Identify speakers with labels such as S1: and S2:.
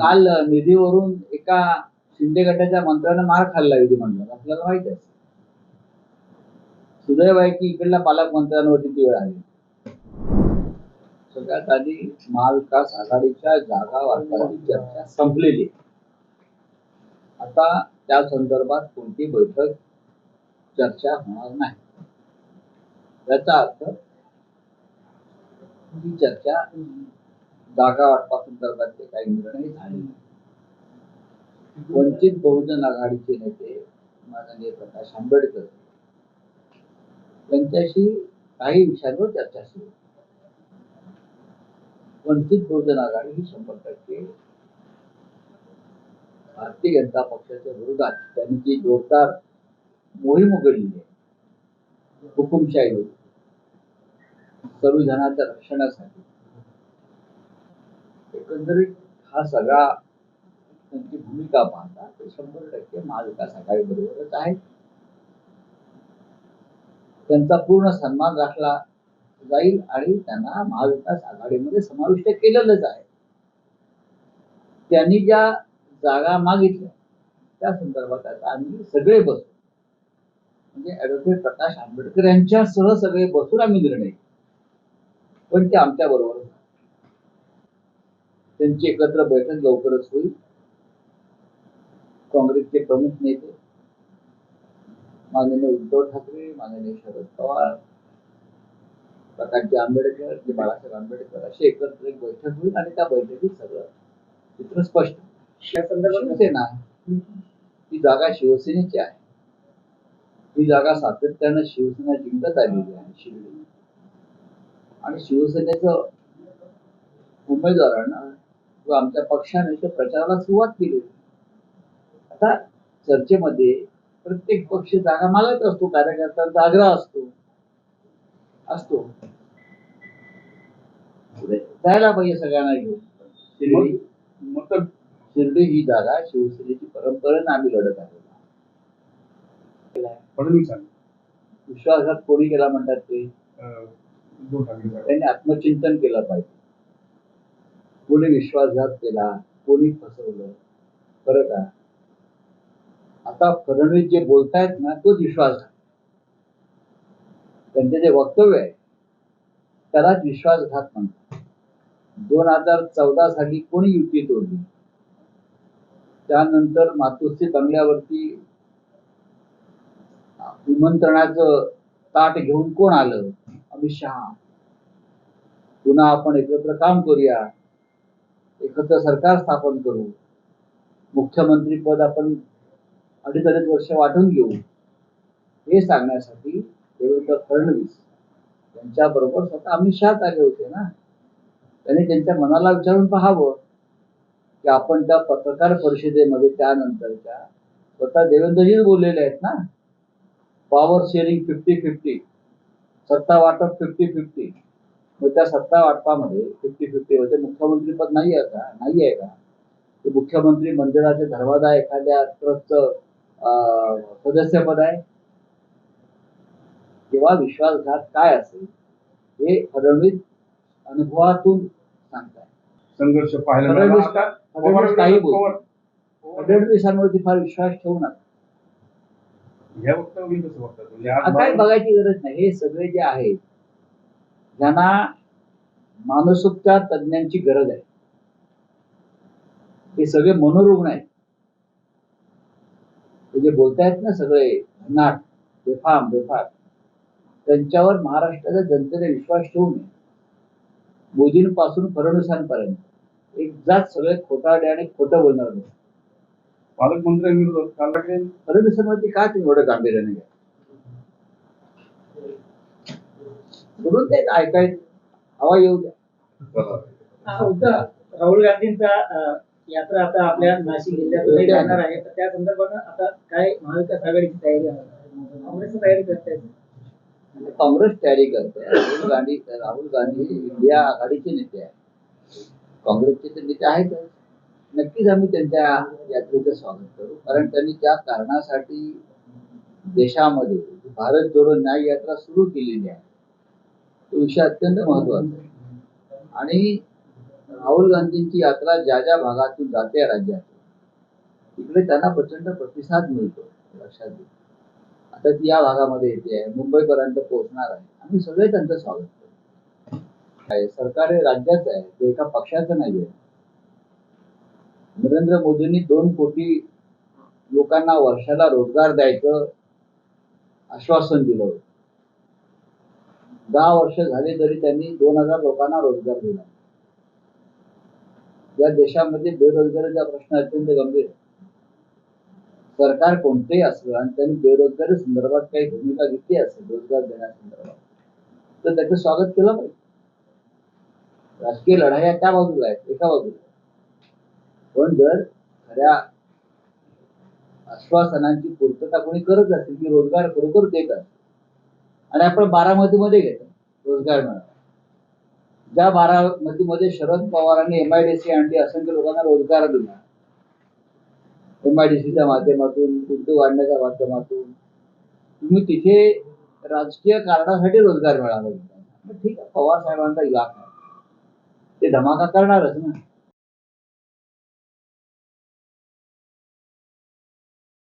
S1: काल निधीवरून एका शिंदे गटाच्या मंत्र्यानं मार खाल्ला विधिमंडळात आपल्याला माहीत आहे. सुदैव आहे की इकडल्या पालकमंत्र्यांवरती ती वेळ आली. सगळ्यात आधी महाविकास आघाडीच्या जागा वाटपाची चर्चा संपलेली. आता त्या संदर्भात कोणती बैठक चर्चा होणार नाही. याचा अर्थ ही चर्चा जागा वाटपा संदर्भातले काही निर्णय झाले वंचित बहुजन आघाडीचे नेते माननीय प्रकाश आंबेडकर त्यांच्याशी काही विषयांवर चर्चा सुरू वंचित बहुजन आघाडी ही शंभर टक्के भारतीय जनता पक्षाच्या विरोधात त्यांनी जी जोरदार मोहीम उघडली आहे हुकुमशाही संविधानाच्या रक्षणासाठी एकंदरीत हा सगळा त्यांची भूमिका पाहता ते शंभर टक्के महाविकास आघाडी बरोबरच आहे. त्यांचा पूर्ण सन्मान राखला जाईल आणि त्यांना महाविकास आघाडीमध्ये समाविष्ट केलेलंच आहे. त्यांनी ज्या जागा मागितल्या त्या संदर्भात आता आम्ही सगळे बसू. म्हणजे ऍडव्होकेट प्रकाश आंबेडकर यांच्यासह सगळे बसून आम्ही निर्णय पण ते आमच्या बरोबर त्यांची एकत्र बैठक लवकरच होईल. काँग्रेसचे प्रमुख नेते माननीय उद्धव ठाकरे माननीय शरद पवार प्रकाशजी आंबेडकर जे बाळासाहेब आंबेडकर अशी एकत्र एक बैठक होईल आणि त्या बैठकीत सगळं चित्र स्पष्ट शिवसेना ही जागा शिवसेनेची आहे. ही जागा सातत्यानं शिवसेना जिंकत आलेली आहे शिर्डी आणि शिवसेनेचं उमेदवारांना किंवा आमच्या पक्षाने त्या प्रचाराला सुरुवात केली आता चर्चेमध्ये प्रत्येक पक्ष जागा मागत असतो कार्यकर्त्यांचा आग्रह असतो. असतो. जायला पाहिजे सगळ्यांना घेऊन. शिर्डी?
S2: मग?
S1: शिर्डी ही जागा शिवसेनेची परंपरेनं आम्ही लढत आहोत.
S2: फडणवीसांनी
S1: विश्वासघात कोणी केला म्हणतात ते. त्यांनी आत्मचिंतन केलं पाहिजे. कोणी विश्वासघात केला कोणी फसवलं खरं का आता फडणवीस जे बोलतायत ना तोच विश्वासघात त्यांचे जे वक्तव्य आहे त्यालाच विश्वासघात म्हणतात. दोन हजार चौदा साली कोणी युती तोडली? त्यानंतर मातोश्री बंगल्यावरती निमंत्रणाचं ताट घेऊन कोण आलं? अमित शहा. पुन्हा आपण एकत्र काम करूया. एकत्र सरकार स्थापन करू मुख्यमंत्री पद आपण अडीच अडीच वर्ष वाटून घेऊ हे सांगण्यासाठी देवेंद्र फडणवीस यांच्याबरोबर स्वतः अमित शहा आले होते ना. त्यांनी त्यांच्या मनाला विचारून पाहावं की आपण त्या पत्रकार परिषदेमध्ये त्यानंतरच्या स्वतः देवेंद्रजीच बोललेले आहेत ना. पॉवर शेअरिंग फिफ्टी फिफ्टी सत्ता वाटप फिफ्टी फिफ्टी मग त्या सत्ता वाटपामध्ये फिफ्टी फिफ्टी मध्ये मुख्यमंत्री पद नाही आहे का? नाही आहे का? ते मुख्यमंत्री मंदिराचे दरवाजा एखाद्या ट्रस्टचं सदस्यपद आहे? किंवा विश्वासघात काय असेल? हे फडणवीस अनुभवातून सांगताय.
S2: संघर्ष पाहायला
S1: फडणवीस फडणवीस काही बोल. फडणवीसांवरती फार विश्वास ठेवू नका.
S2: वक्तव्य कसं बघतात
S1: काय बघायची गरज नाही. हे सगळे जे आहेत ज्यांना मानसोपचार तज्ञांची गरज आहे. हे सगळे मनोरुग्ण आहेत. हे जे बोलतायत ना सगळे नाट बेफाम बेफाम त्यांच्यावर महाराष्ट्राच्या जनतेने विश्वास ठेवू नये. मोदींपासून फडणवीसांपर्यंत. एक जात सगळे खोटारडे आणि खोटं बोलणार नाही
S2: पालकमंत्र्यांविरोधात
S1: फडणवीसांवरती का तुम्ही एवढं गांभीर्याने घ्या? म्हणून ते ऐकायचं हवा येऊ द्या.
S3: राहुल गांधींचा यात्रा आता आपल्या नाशिक जिल्ह्यातूनही जाणार आहे. तर त्या संदर्भात आता काय महाविकास आघाडीची तयारी आहे? काँग्रेसची तयारी करतायत
S1: काँग्रेस तयारी करते. राहुल गांधी राहुल गांधी इंडिया आघाडीचे नेते आहेत. काँग्रेसचे ते नेते आहेतच नक्कीच आम्ही त्यांच्या यात्रेचं स्वागत करू. कारण त्यांनी ज्या कारणासाठी देशामध्ये भारत जोडो न्याय यात्रा सुरू केलेली आहे तो विषय अत्यंत महत्त्वाचा आहे. आणि राहुल गांधींची यात्रा ज्या ज्या भागातून जाते राज्यात तिकडे त्यांना प्रचंड प्रतिसाद मिळतो लक्षात घ्या. आता ती या भागामध्ये येते आहे मुंबईपर्यंत पोहोचणार आहे. आम्ही सगळे त्यांचं स्वागत करतो सरकार हे राज्याचं आहे ते एका पक्षाचं नाही आहे. नरेंद्र मोदींनी दोन कोटी लोकांना वर्षाला रोजगार द्यायचं आश्वासन दिलं होतं. दहा वर्ष झाले तरी त्यांनी दोन हजार लोकांना रोजगार दिला. या देशामध्ये बेरोजगारीचा प्रश्न अत्यंत गंभीर आहे सरकार कोणतेही असलं आणि त्यांनी बेरोजगारी संदर्भात काही भूमिका घेतली असेल रोजगार देण्यासंदर्भात तर त्याचं स्वागत केलं पाहिजे. राजकीय लढाया त्या बाजूला आहेत एका बाजूला पण जर खऱ्या आश्वासनांची पूर्तता कोणी करत असेल की रोजगार खरोखर देत असेल आणि आपण बारामतीमध्ये घेतो रोजगार मेळावा ज्या बारामतीमध्ये शरद पवारांनी एमआयडीसी आणली असंख्य लोकांना रोजगार दिला. एमआयडीसीच्या माध्यमातून उद्योग आणण्याच्या माध्यमातून. तुम्ही तिथे राजकीय कारणासाठी रोजगार मिळाला. ठीक आहे पवार साहेबांचा याक आहे. ते धमाका करणारच ना.